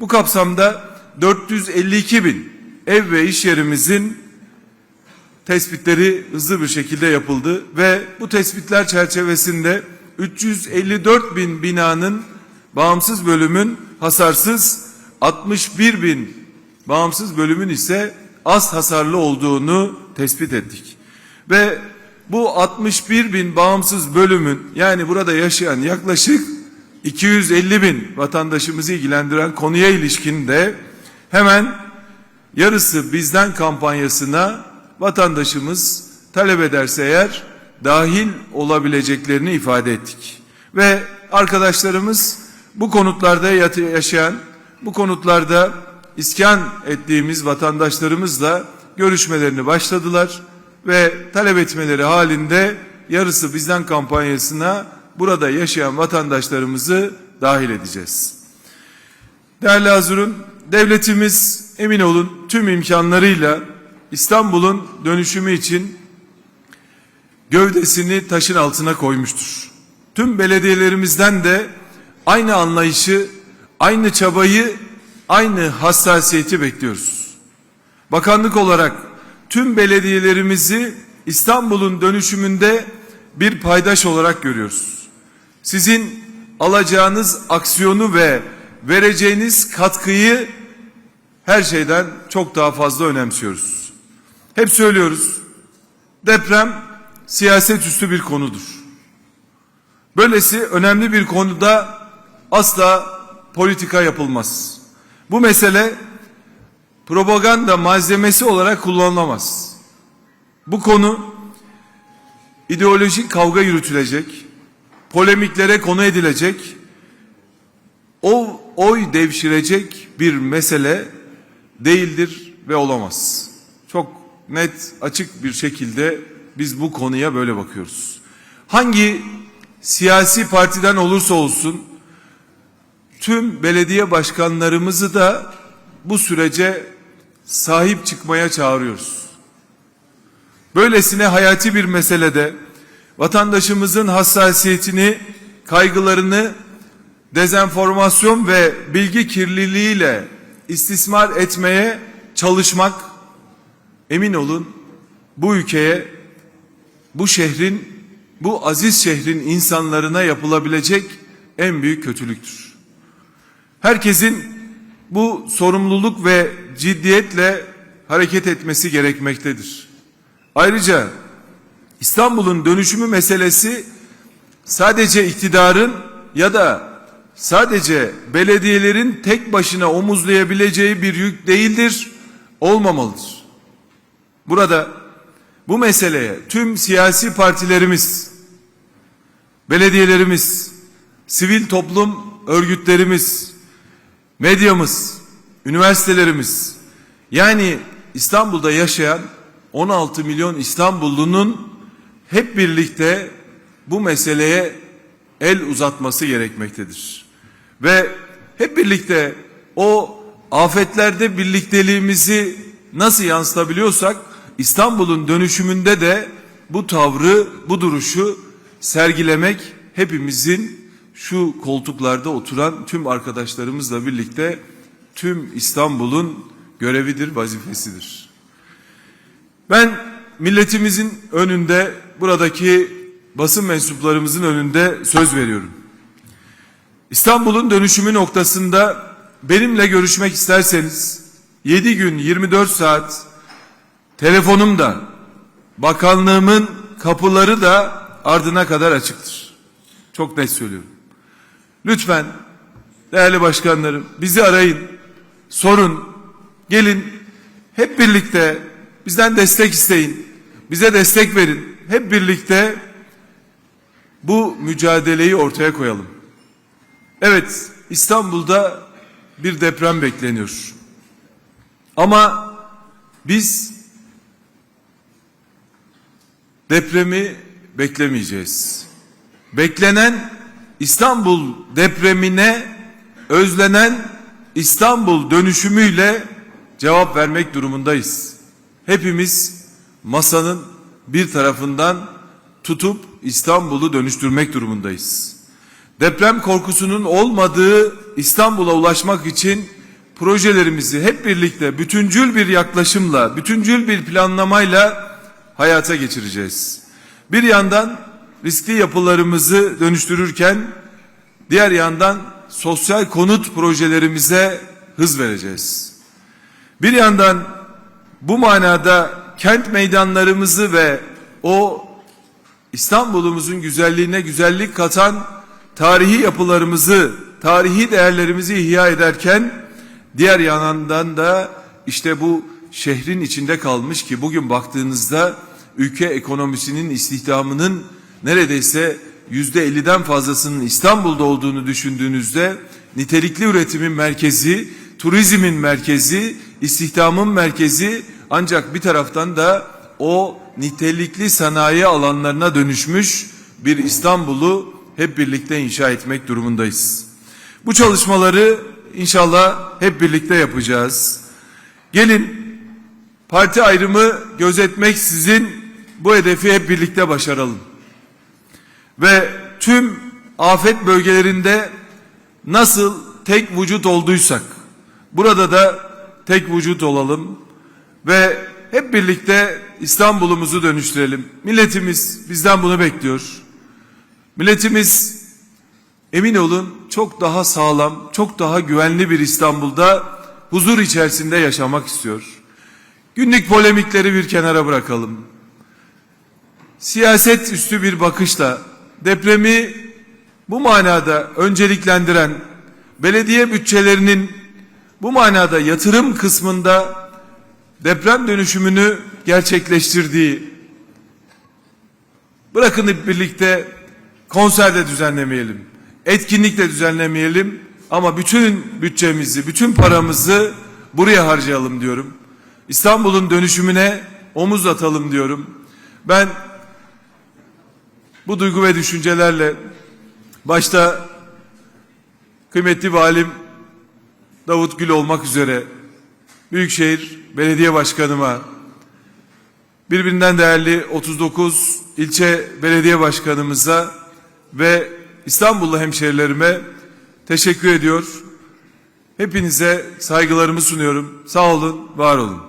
Bu kapsamda 452 bin ev ve iş yerimizin tespitleri hızlı bir şekilde yapıldı ve bu tespitler çerçevesinde 354 bin binanın bağımsız bölümün hasarsız, 61 bin bağımsız bölümün ise az hasarlı olduğunu tespit ettik. Ve bu 61 bin bağımsız bölümün yani burada yaşayan yaklaşık 250 bin vatandaşımızı ilgilendiren konuya ilişkin de hemen yarısı bizden kampanyasına vatandaşımız talep ederse eğer dahil olabileceklerini ifade ettik. Ve arkadaşlarımız bu konutlarda yaşayan, bu konutlarda iskan ettiğimiz vatandaşlarımızla görüşmelerini başladılar ve talep etmeleri halinde yarısı bizden kampanyasına burada yaşayan vatandaşlarımızı dahil edeceğiz. Değerli Hazırun, devletimiz emin olun tüm imkanlarıyla İstanbul'un dönüşümü için gövdesini taşın altına koymuştur. Tüm belediyelerimizden de aynı anlayışı, aynı çabayı, aynı hassasiyeti bekliyoruz. Bakanlık olarak tüm belediyelerimizi İstanbul'un dönüşümünde bir paydaş olarak görüyoruz. Sizin alacağınız aksiyonu ve vereceğiniz katkıyı her şeyden çok daha fazla önemsiyoruz. Hep söylüyoruz. Deprem siyaset üstü bir konudur. Böylesi önemli bir konuda asla politika yapılmaz. Bu mesele propaganda malzemesi olarak kullanılamaz. Bu konu ideolojik kavga yürütülecek, polemiklere konu edilecek, o oy devşirecek bir mesele değildir ve olamaz. Çok net, açık bir şekilde biz bu konuya böyle bakıyoruz. Hangi siyasi partiden olursa olsun tüm belediye başkanlarımızı da bu sürece sahip çıkmaya çağırıyoruz. Böylesine hayati bir meselede vatandaşımızın hassasiyetini, kaygılarını dezenformasyon ve bilgi kirliliğiyle istismar etmeye çalışmak emin olun bu ülkeye, bu şehrin, bu aziz şehrin insanlarına yapılabilecek en büyük kötülüktür. Herkesin bu sorumluluk ve ciddiyetle hareket etmesi gerekmektedir. Ayrıca İstanbul'un dönüşümü meselesi sadece iktidarın ya da sadece belediyelerin tek başına omuzlayabileceği bir yük değildir, olmamalıdır. Burada bu meseleye tüm siyasi partilerimiz, belediyelerimiz, sivil toplum örgütlerimiz, medyamız, üniversitelerimiz yani İstanbul'da yaşayan 16 milyon İstanbullunun hep birlikte bu meseleye el uzatması gerekmektedir. Ve hep birlikte o afetlerde birlikteliğimizi nasıl yansıtabiliyorsak İstanbul'un dönüşümünde de bu tavrı, bu duruşu sergilemek hepimizin şu koltuklarda oturan tüm arkadaşlarımızla birlikte tüm İstanbul'un görevidir, vazifesidir. Ben milletimizin önünde buradaki basın mensuplarımızın önünde söz veriyorum. İstanbul'un dönüşümü noktasında benimle görüşmek isterseniz 7 gün 24 saat telefonum da bakanlığımın kapıları da ardına kadar açıktır. Çok net söylüyorum. Lütfen değerli başkanlarım bizi arayın, sorun, gelin hep birlikte bizden destek isteyin, bize destek verin. Hep birlikte bu mücadeleyi ortaya koyalım. Evet, İstanbul'da bir deprem bekleniyor. Ama biz depremi beklemeyeceğiz. Beklenen İstanbul depremine özlenen İstanbul dönüşümüyle cevap vermek durumundayız. Hepimiz masanın bir tarafından tutup İstanbul'u dönüştürmek durumundayız. Deprem korkusunun olmadığı İstanbul'a ulaşmak için projelerimizi hep birlikte bütüncül bir yaklaşımla, bütüncül bir planlamayla hayata geçireceğiz. Bir yandan riskli yapılarımızı dönüştürürken diğer yandan sosyal konut projelerimize hız vereceğiz. Bir yandan bu manada kent meydanlarımızı ve o İstanbul'umuzun güzelliğine güzellik katan tarihi yapılarımızı, tarihi değerlerimizi ihya ederken diğer yandan da işte bu şehrin içinde kalmış ki bugün baktığınızda ülke ekonomisinin istihdamının neredeyse yüzde elliden fazlasının İstanbul'da olduğunu düşündüğünüzde nitelikli üretimin merkezi, turizmin merkezi, istihdamın merkezi ancak bir taraftan da o nitelikli sanayi alanlarına dönüşmüş bir İstanbul'u hep birlikte inşa etmek durumundayız. Bu çalışmaları inşallah hep birlikte yapacağız. Gelin parti ayrımı gözetmeksizin bu hedefi hep birlikte başaralım. Ve tüm afet bölgelerinde nasıl tek vücut olduysak burada da tek vücut olalım ve hep birlikte İstanbul'umuzu dönüştürelim. Milletimiz bizden bunu bekliyor. Milletimiz emin olun çok daha sağlam, çok daha güvenli bir İstanbul'da huzur içerisinde yaşamak istiyor. Günlük polemikleri bir kenara bırakalım. Siyaset üstü bir bakışla depremi bu manada önceliklendiren belediye bütçelerinin bu manada yatırım kısmında deprem dönüşümünü gerçekleştirdiği bırakın hep birlikte konser de düzenlemeyelim, etkinlik de düzenlemeyelim ama bütün bütçemizi, bütün paramızı buraya harcayalım diyorum. İstanbul'un dönüşümüne omuz atalım diyorum. Ben bu duygu ve düşüncelerle başta kıymetli valim Davut Gül olmak üzere Büyükşehir Belediye Başkanıma birbirinden değerli 39 ilçe belediye başkanımıza ve İstanbullu hemşerilerime teşekkür ediyor. Hepinize saygılarımı sunuyorum. Sağ olun, var olun.